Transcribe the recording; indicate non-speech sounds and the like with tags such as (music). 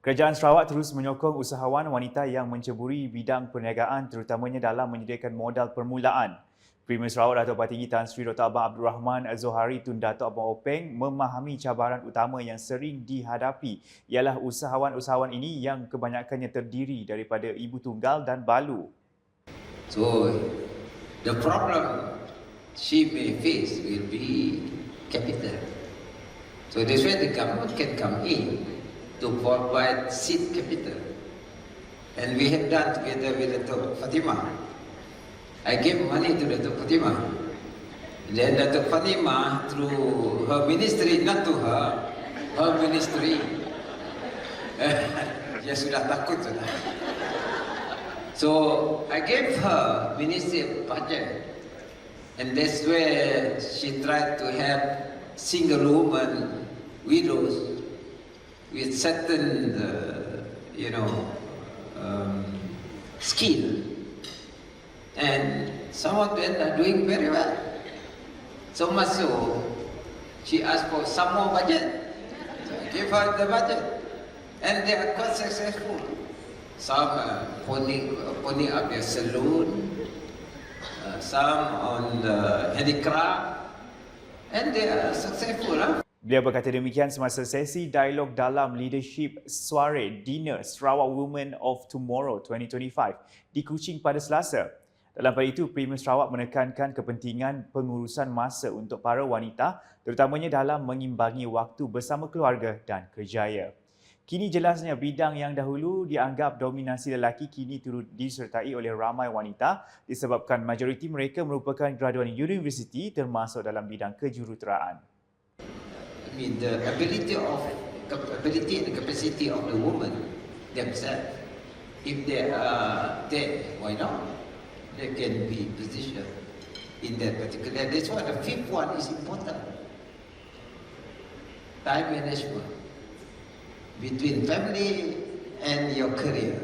Kerajaan Sarawak terus menyokong usahawan wanita yang menceburi bidang perniagaan terutamanya dalam menyediakan modal permulaan. Premier Sarawak Datuk Patinggi Tan Sri Dr. Abang Abdul Rahman Zohari Tun Datuk Abang Openg memahami cabaran utama yang sering dihadapi ialah usahawan-usahawan ini yang kebanyakannya terdiri daripada ibu tunggal dan balu. So the problem she may face will be capital. So that's why the government can come in to provide seed capital. And we have done together with Datuk Fatima. I gave money to Datuk Fatima. Then Datuk Fatima, through her ministry, not to her, her ministry, (laughs) dia sudah takut sudah. So I gave her ministry budget, and that's where she tried to help single women, widows, with certain, uh, you know, um, skill, and some of them are doing very well. So much so, she asked for some more budget. So I gave her the budget, and they are quite successful. Some uh, putting, putting up their saloon, uh, some on the handicraft, and they are successful. Huh? Beliau berkata demikian semasa sesi dialog dalam Leadership Soiree Dinner Sarawak Women of Tomorrow 2025 di Kuching pada Selasa. Dalam pada itu, Premier Sarawak menekankan kepentingan pengurusan masa untuk para wanita terutamanya dalam mengimbangi waktu bersama keluarga dan kerjaya. Kini jelasnya bidang yang dahulu dianggap dominasi lelaki kini turut disertai oleh ramai wanita disebabkan majoriti mereka merupakan graduan universiti termasuk dalam bidang kejuruteraan. The ability of ability and capacity of the woman themselves. If they are there, why not? They can be positioned in that particular. That's why the fifth one is important. Time management between family and your career.